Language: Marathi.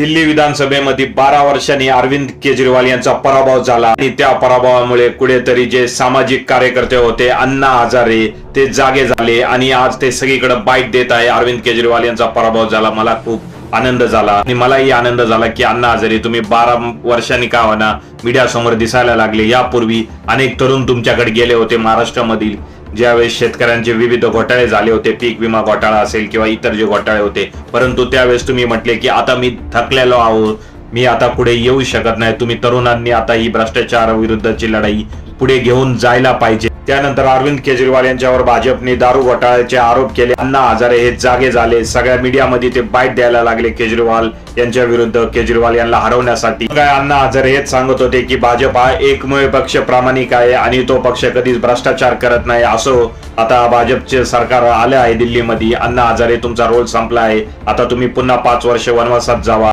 दिल्ली विधानसभेमध्ये बारा वर्षांनी अरविंद केजरीवाल यांचा पराभव झाला. आणि त्या पराभवामुळे कुठेतरी जे सामाजिक कार्यकर्ते होते अण्णा हजारे ते जागे झाले. आणि आज ते सगळीकडे बाईट देत आहे. अरविंद केजरीवाल यांचा पराभव झाला. मला खूप आनंद झाला. आणि मलाही आनंद झाला की अण्णा हजारे तुम्ही बारा वर्षांनी का होणार मीडिया समोर दिसायला लागले? यापूर्वी अनेक तरुण तुमच्याकडे गेले होते महाराष्ट्रामधील. ज्यावेळेस शेतकऱ्यांचे विविध घोटाळे झाले होते पीक विमा घोटाळा असेल किंवा इतर जे घोटाळे होते परंतु त्यावेळेस तुम्ही म्हटले की आता मी थकलेलो आहो मी आता पुढे येऊ शकत नाही तुम्ही तरुणांनी आता ही भ्रष्टाचार विरुद्धची लढाई पुढे घेऊन जायला पाहिजे. त्यानंतर अरविंद केजरीवाल यांच्यावर भाजपने दारू घोटाळ्याचे आरोप केले. अण्णा हजारे हे जागे झाले. सगळ्या मीडियामध्ये ते बाईट द्यायला लागले केजरीवाल यांच्या विरुद्ध. केजरीवाल यांना हरवण्यासाठी. काय अण्णा हजारे हेच सांगत होते की भाजप हा एकमेव पक्ष प्रामाणिक आहे आणि तो पक्ष कधीच भ्रष्टाचार करत नाही. असो आता भाजपचे सरकार आले आहे दिल्लीमध्ये. अण्णा हजारे तुमचा रोल संपला आहे. आता तुम्ही पुन्हा पाच वर्ष वनवासात जावा.